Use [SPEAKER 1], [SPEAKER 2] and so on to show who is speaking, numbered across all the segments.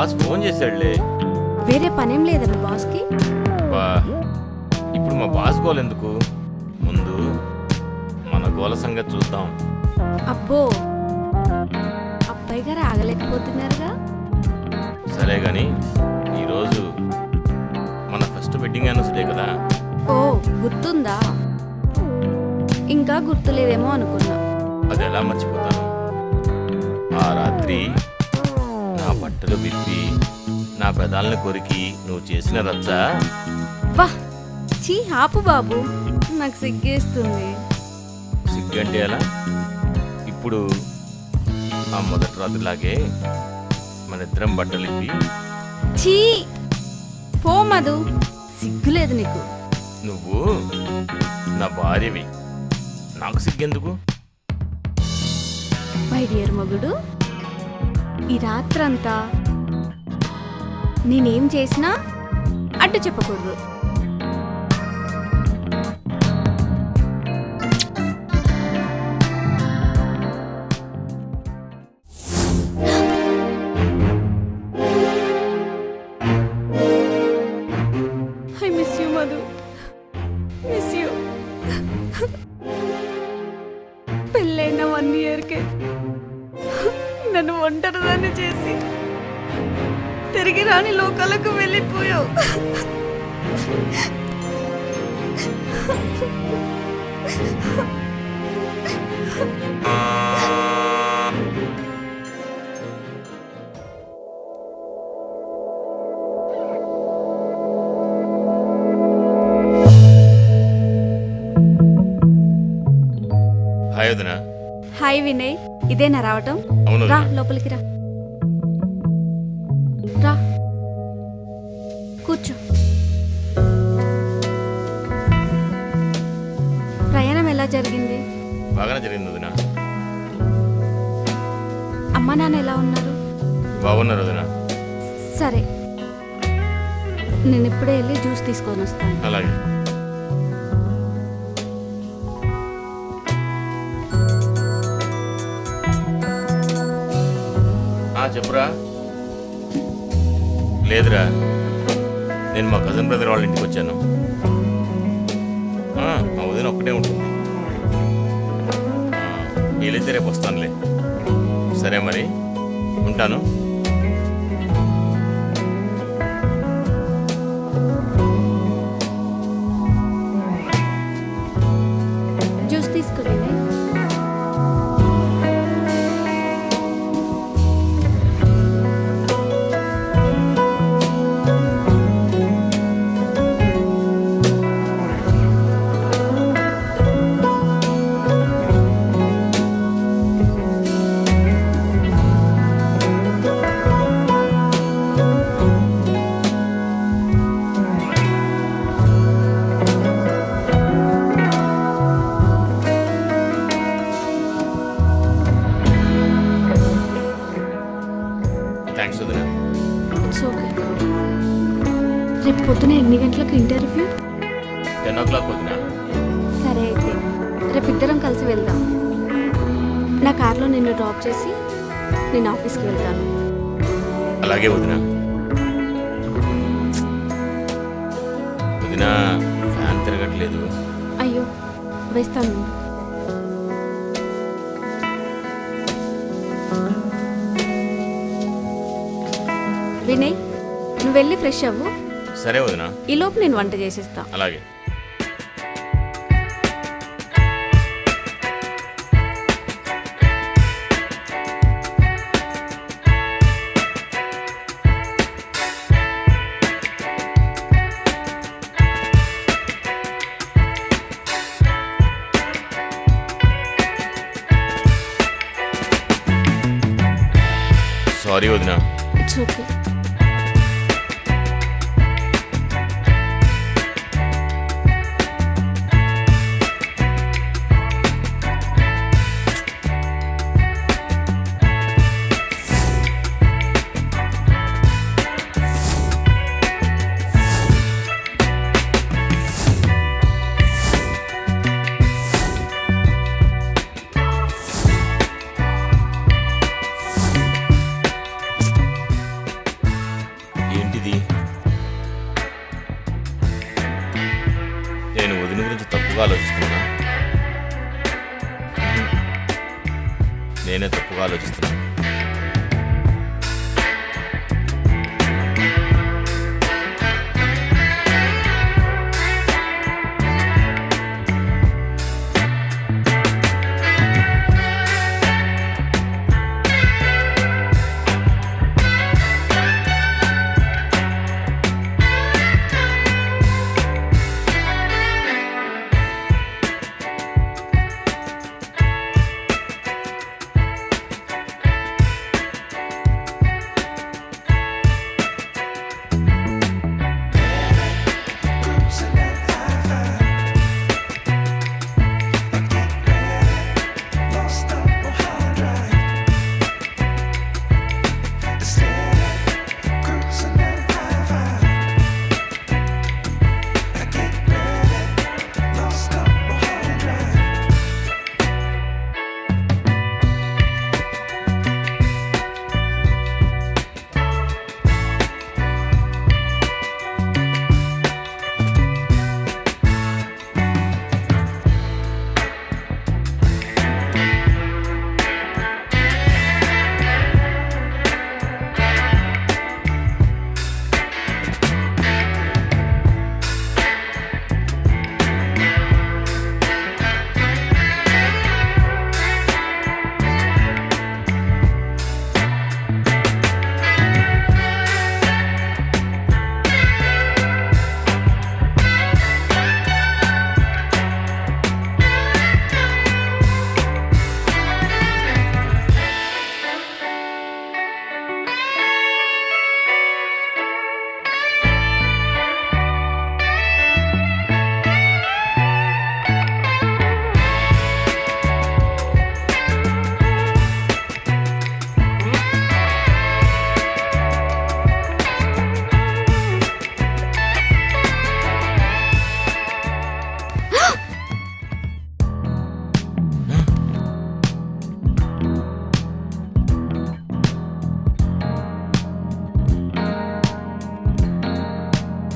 [SPEAKER 1] Boss phone చేశాడులే.
[SPEAKER 2] వేరే పనేం లేదా మీ బాస్కి?
[SPEAKER 1] బా ఇప్పుడు మా బాస్ గోల్ ఎందుకు? ముందు మన గోల సంగతి చూద్దాం.
[SPEAKER 2] అబ్బో అబ్బాయి గారు ఆగలేకపోతున్నారుగా?
[SPEAKER 1] సరే కానీ ఈరోజు మన ఫస్ట్ వెడ్డింగ్ యానివర్సరీ కదా?
[SPEAKER 2] ఓ గుర్తుందా? ఇంకా గుర్తులేదేమో అనుకున్నా.
[SPEAKER 1] అది ఎలా మర్చిపోతాను? ఆ రాత్రి బట్టలు విప్పి నా పెదాలను కొరికి నువ్వు చేసిన రచ్చ?
[SPEAKER 2] చీ ఆపు బాబు. నాకు సిగ్గేస్తుంది.
[SPEAKER 1] సిగ్గంటే ఎలా? ఇప్పుడు ఆ మొదటి రాత్రిలాగే మన ఇద్దరం బట్టలు ఇప్పి
[SPEAKER 2] చీ పో మధు సిగ్గులేదు నీకు.
[SPEAKER 1] నువ్వు నా భార్యవి. నాకు సిగ్గెందుకు?
[SPEAKER 2] మై డియర్ మగుడు ఈ రాత్రంతా నేనేం చేసినా అడ్డు చెప్పకూడదు. ఐ మధు. Miss you. పెళ్ళైన వన్ ఇయర్కే. నన్ను ఒంటరిదాన్ని చేసి తిరిగి రాని లోకాలకు వెళ్ళిపోయావు.
[SPEAKER 1] హాయ్ వదినా.
[SPEAKER 2] హాయ్ వినయ్ ఇదేనా రావటం?
[SPEAKER 1] అవును.
[SPEAKER 2] రా. లోపలికి రా. రా. కూర్చో. ప్రయాణం ఎలా జరిగింది?
[SPEAKER 1] బాగానే జరిగింది వదినా.
[SPEAKER 2] అమ్మా నాన్న ఎలా ఉన్నారు?
[SPEAKER 1] బాగున్నారు వదినా.
[SPEAKER 2] సరే. నేను ఇప్పుడే వెళ్ళి జ్యూస్ తీసుకొని వస్తాను.
[SPEAKER 1] అలాగే. చెప్పురా. లేదురా. నేను మా కజిన్ బ్రదర్ వాళ్ళ ఇంటికి వచ్చాను. మా ఉదయం ఒక్కటే ఉంటుంది. వీలైతే రేపు వస్తానులే. సరే మరి ఉంటాను.
[SPEAKER 2] నా కార్లో నిన్ను డ్రాప్ చేసి నేను ఆఫీస్కి వెళ్తాను.
[SPEAKER 1] అలాగే వదిన. వదిన ఫ్యాన్ తిరగట్లేదు.
[SPEAKER 2] అయ్యో వేస్తాను. వినయ్ నువ్వు వెళ్ళి ఫ్రెష్ అవ్వు.
[SPEAKER 1] సరే వదిన.
[SPEAKER 2] ఈలోపు నేను వంట చేసిస్తా.
[SPEAKER 1] అలాగే. సారీ వదిన
[SPEAKER 2] ఇట్స్ ఓకే
[SPEAKER 1] నేనే తప్పుగా ఆలోచిస్తున్నాను.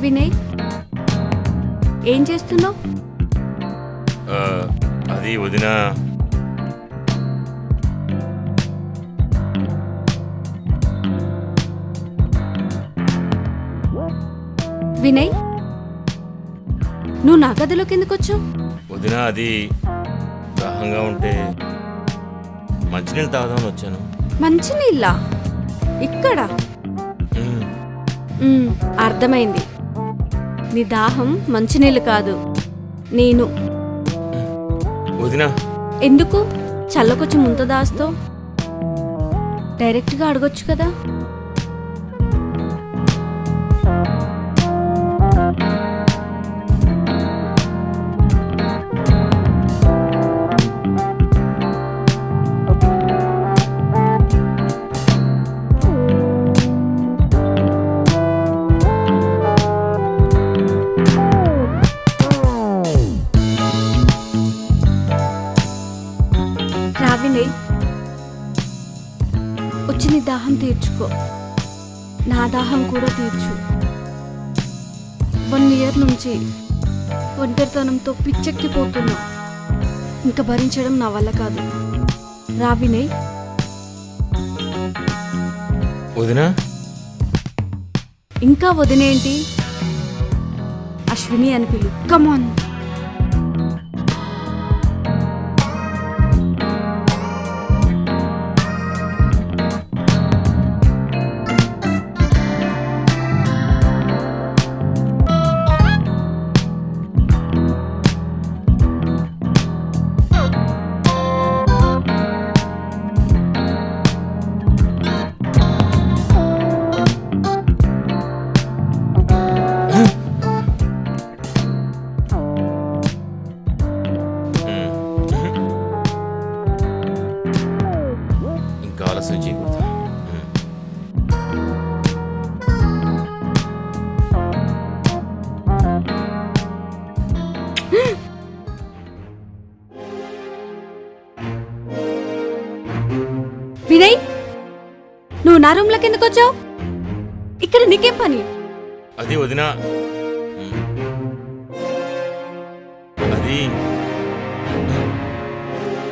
[SPEAKER 2] వినయ్? ఏం చేస్తున్నావు?
[SPEAKER 1] అది వదిన.
[SPEAKER 2] వినయ్? నువ్వు నా గదిలోకి ఎందుకు వచ్చావు?
[SPEAKER 1] వదిన అది దాహంగా ఉంటే మంచినీళ్ళు తాగుదామని వచ్చాను.
[SPEAKER 2] మంచి నీళ్ళ ఇక్కడ అర్థమైంది. నీ దాహం మంచినీళ్ళు కాదు. నేను.
[SPEAKER 1] వదిన.
[SPEAKER 2] ఎందుకు? చల్లకొచ్చి ముంత దాస్తో డైరెక్ట్గా అడగొచ్చు కదా. రావినే వచ్చి నీ దాహం తీర్చుకో. నా దాహం కూడా తీర్చు. వన్ ఇయర్ నుంచి ఒంటరితనంతో పిచ్చెక్కిపోతున్నా. ఇంకా భరించడం నా వల్ల కాదు. రావినే
[SPEAKER 1] వదిన?
[SPEAKER 2] ఇంకా వదినేంటి? అశ్విని అని పిలు. కమాన్ నువ్వు నా రూమ్లోకి ఎందుకు వచ్చావు? ఇక్కడ నీకేం పని?
[SPEAKER 1] అది వదిన. అది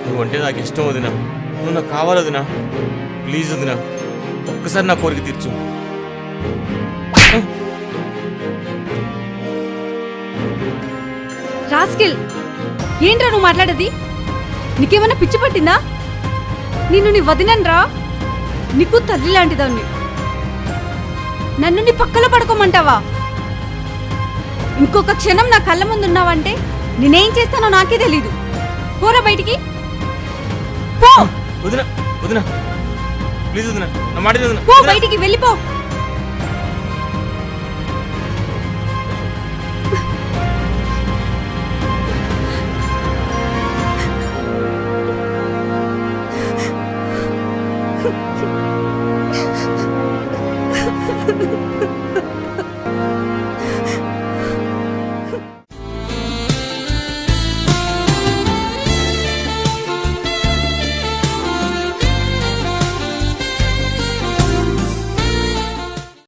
[SPEAKER 1] నువ్వంటే నాకు ఇష్టం వదినా. నువ్వు నాకు కావాలి వదినా. ప్లీజ్ వదినా. ఒక్కసారి నా కోరిక తీర్చు.
[SPEAKER 2] రాస్కిల్ ఏంట్రా నువ్వు మాట్లాడేది? నీకేమన్నా పిచ్చి పట్టిందా? నిన్ను నీ వదినరా నీకు తల్లి లాంటిదాన్ని. నన్ను నీ పక్కలో పడుకోమంటావా? ఇంకొక క్షణం నా కళ్ళ ముందు ఉన్నావంటే నేనేం చేస్తానో నాకే తెలీదు. పోరా బయటికి. పో!
[SPEAKER 1] వదినా వదినా. ప్లీజ్ వదినా నా మాట వదినా.
[SPEAKER 2] పో. బయటికి వెళ్ళిపో.